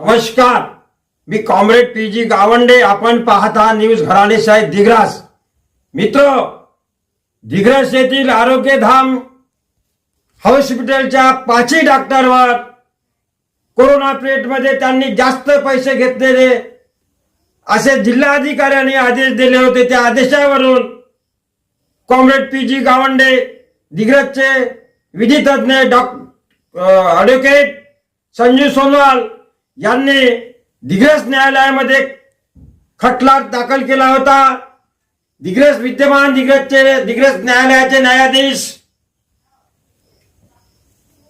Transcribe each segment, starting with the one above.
नमस्कार. मी comrade P G Gawande. आपण पाहता न्यूज घराणे साहेब दिग्रास. मित्र दिग्रस येथील आरोग्यधाम हॉस्पिटलच्या पाचही डॉक्टरवर कोरोना मध्ये त्यांनी जास्त पैसे घेतलेले असे जिल्हाधिकाऱ्यांनी आदेश दिले होते. त्या आदेशावरून कॉम्रेड पी जी गावंडे दिग्रजचे विधितज्ञ डॉ ॲडव्होकेट संजू सोनवाल यांनी दिग्रस न्यायालयामध्ये खटला दाखल केला होता. दिग्रस विद्यमान दिग्रसचे दिग्रस न्यायालयाचे न्यायाधीश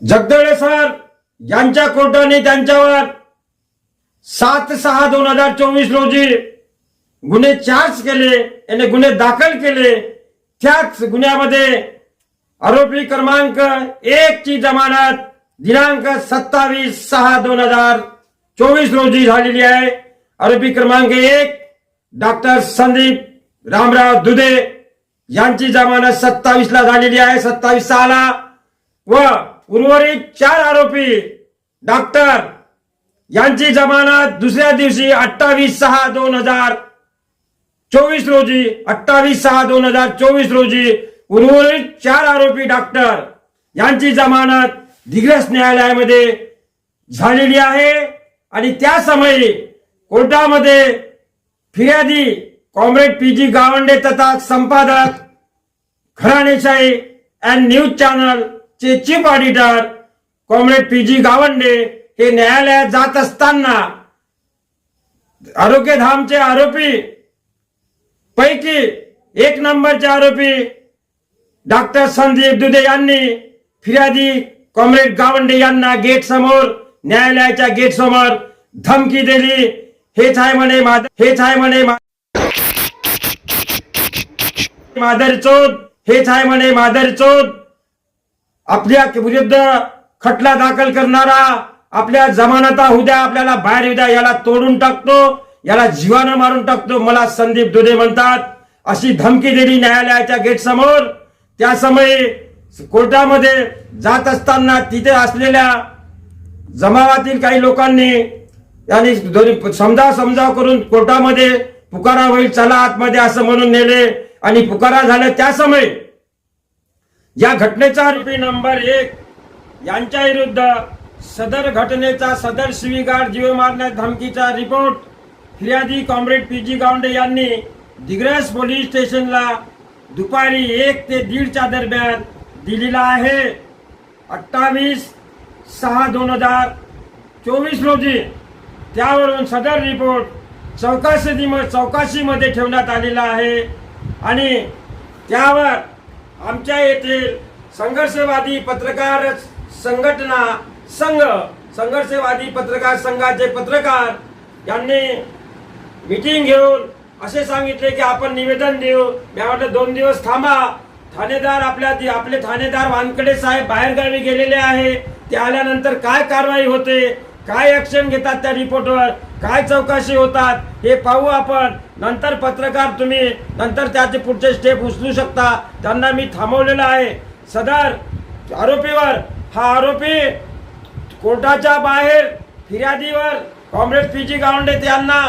जगदळे सर यांच्या कोर्टाने त्यांच्यावर सात सहा दोन हजार चोवीस रोजी गुन्हे चार्ज केले याने गुन्हे दाखल केले. त्याच गुन्ह्यामध्ये आरोपी क्रमांक एक ची जमानत दिनांक सत्तावीस सहा दोन हजार चोवीस रोजी झालेली आहे. आरोपी क्रमांक एक डॉक्टर संदीप रामराव दुधे यांची जमानत सत्तावीस ला झालेली आहे. सत्तावीस सहाला व उर्वरित चार आरोपी डॉक्टर यांची जमानत दुसऱ्या दिवशी अठ्ठावीस सहा दोन हजार चोवीस रोजी अठ्ठावीस सहा दोन हजार चोवीस रोजी उर्वरित चार आरोपी डॉक्टर यांची जमानत दिग्रस न्यायालयामध्ये झालेली आहे. आणि त्या समयी कोर्टामध्ये फिर्यादी कॉम्रेड पी जी गावंडे तथा संपादक घराणेशाही अँड न्यूज चॅनल चे chief auditor comrade P G Gawande हे न्यायालयात जात असताना आरोग्यधामचे आरोपी पैकी एक नंबरचे आरोपी डॉक्टर संदीप दुधे यांनी फिर्यादी कॉम्रेड गावंडे यांना गेट समोर न्यायालयाच्या गेट समोर धमकी दिली. हेच आहे म्हणे हेच आहे म्हणे मा- मादरचोद हेच आहे म्हणे मादरचोद आपल्या विरुद्ध खटला दाखल करणारा आपल्या जमानता उद्या आपल्याला बाहेर उद्या याला तोडून टाकतो याला जीवानं मारून टाकतो मला संदीप दुधे म्हणतात. अशी धमकी दिली न्यायालयाच्या गेट समोर. त्या समयी कोर्टामध्ये जात असताना तिथे असलेल्या जमावातील काही लोकांनी यांनी दोन्ही समजा समजाव करून कोर्टामध्ये पुकारा होईल चला आतमध्ये असं म्हणून नेले आणि पुकारा झाल्या त्या समय या घटनेचा आरोपी नंबर एक यांच्या विरुद्ध सदर घटनेचा सदर शिवीगार जीव मारण्यात धमकीचा रिपोर्ट. फिर्यादी कॉम्रेड पी जी गावंडे यांनी दिग्रस पोलीस स्टेशनला दुपारी एक ते दीडच्या दरम्यान दिलेला आहे. अठ्ठावीस सहा दोन हजार चोवीस रोजी त्यावरून सदर रिपोर्ट चौकशी चौकशीमध्ये ठेवण्यात आलेला आहे. आणि त्यावर आमच्या येथील संघर्षवादी पत्रकार संघटना संघ संघर्षवादी पत्रकार संघाचे पत्रकार यांनी मीटिंग घेऊन असे सांगितले की आपण निवेदन देऊ. मी म्हटलं दोन दिवस थांबा. ठाणेदार आपल्या आपले ठाणेदार वानकडे साहेब बाहेरगावी गेलेले आहे. ते आल्यानंतर काय कारवाई होते? काय ऍक्शन घेतात त्या रिपोर्टवर काय चौकशी होतात? हे पाहू आपण. नंतर पत्रकार तुम्ही नंतर त्याचे पुढचे स्टेप उचलू शकता. त्यांना मी थांबवलेलं आहे. सदर आरोपीवर हा आरोपी कोर्टाच्या बाहेर फिर्यादीवर कॉम्रेड पी. जी. गावंडे यांना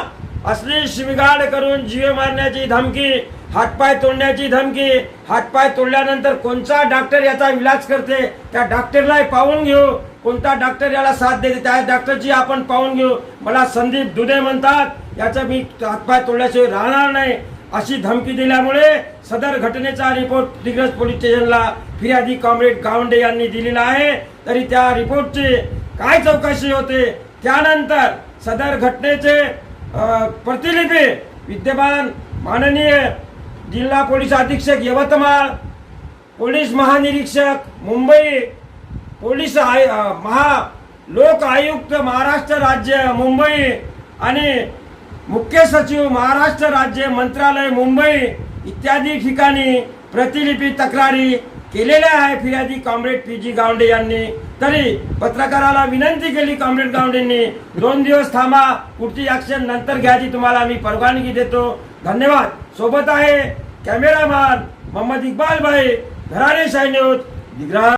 असली शिविगाड करून जीवे मारण्याची धमकी हातपाय तोडण्याची धमकी. हातपाय तोडल्यानंतर कोणता डॉक्टर याचा इलाज करते? त्या डॉक्टरला पाहून घेऊ. कोणता डॉक्टर याला साथ देते? त्या डॉक्टरची आपण पाहून घेऊ. मला संदीप दुधे म्हणतात याचा मी हातपाय तोडल्याशिवाय राहणार नाही. अशी धमकी दिल्यामुळे सदर घटनेचा रिपोर्ट दिग्रज पोलीस स्टेशनला फिर्यादी कॉम्रेड गावंडे यांनी दिलेला आहे. तरी त्या रिपोर्टची काय चौकशी होते? त्यानंतर सदर घटनेचे प्रतिनिधी प्रतिलिपी विद्यमान माननीय जिल्हा पोलीस अधीक्षक यवतमाळ पोलीस महानिरीक्षक मुंबई पोलीस आय महा लोक आयुक्त महाराष्ट्र राज्य मुंबई आणि मुख्य सचिव महाराष्ट्र राज्य मंत्रालय मुंबई इत्यादी ठिकाणी प्रतिलिपी तक्रारी केलेल्या आहे फिर्यादी कॉम्रेड पी जी गावंडे यांनी. तरी पत्रकाराला विनंती केली कॉम्रेड गावंडेंनी दोन दिवस थांबा पुढची ऍक्शन नंतर घ्यायची तुम्हाला मी परवानगी देतो. धन्यवाद. सोबत आहे कॅमेरामॅन मोहम्मद इक्बाल भाई घराणे शाही न्यूज दिग्रा